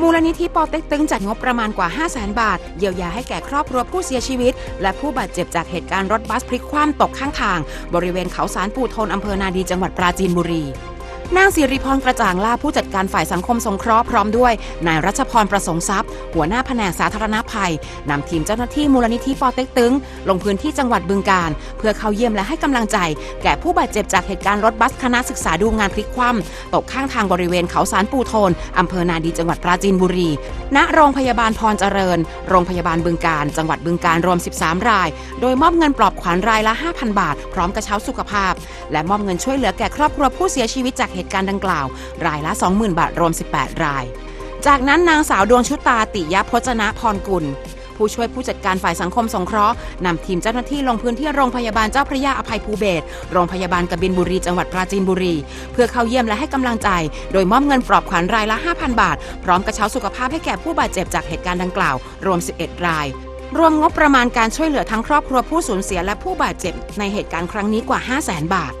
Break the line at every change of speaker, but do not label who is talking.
มูลนิธิปอเต็กตึงจัดงบประมาณกว่า 5 0 0แสนบาท เยียวยาให้แก่ครอบครัวผู้เสียชีวิต และผู้บาดเจ็บจากเหตุการณ์รถบัสพลิกคว่ำตกข้างทาง บริเวณเขาสารปูทนอำเภอนาดีจังหวัดปราจีนบุรี นางสิริพรกระจ่างล่าผู้จัดการฝ่ายสังคมสงเคราะห์พร้อมด้วย นายรัชพรประสงค์ทรัพย์ หัวหน้าแผนกสาธารณภัยนำทีมเจ้าหน้าที่มูลนิธิปอเต็กตึง ลงพื้นที่จังหวัดบึงกาฬเพื่อเข้าเยี่ยมและให้กำลังใจ แก่ผู้บาดเจ็บจากเหตุการณ์รถบัสคณะศึกษาดูงานพลิกคว่ำตกข้างทางบริเวณเขาสารปูโทนอำเภอนาดีจังหวัดปราจีนบุรี ณโรงพยาบาลพรเจริญ โรงพยาบาลบึงกาฬจังหวัดบึงกาฬรวม 13 ราย โดยมอบเงินปลอบขวัญรายละ 5,000 บาท พร้อมกระเช้าสุขภาพ และมอบเงินช่วยเหลือแก่ครอบครัวผู้เสียชีวิตจากเหตุการณ์ดังกล่าว รายละ 20,000 บาทรวม 18 ราย จากนั้นนางสาวดวงชุตาติยพจนะพรกุลผู้ช่วยผู้จัดการฝ่ายสังคมสงเคราะห์นำทีมเจ้าหน้าที่ลงพื้นที่โรงพยาบาลเจ้าพระยาอภัยภูเบศรโรงพยาบาลกบินบุรีจังหวัดปราจีนบุรี เพื่อเข้าเยี่ยมและให้กำลังใจ โดยมอบเงินปลอบขวัญรายละ 5,000 บาท พร้อมกระเช้าสุขภาพให้แก่ผู้บาดเจ็บจากเหตุการณ์ดังกล่าว รวม 11 ราย รวมงบประมาณการช่วยเหลือทั้งครอบครัวผู้สูญเสียและผู้บาดเจ็บในเหตุการณ์ครั้งนี้กว่า 5 0 0 0 0 0บาท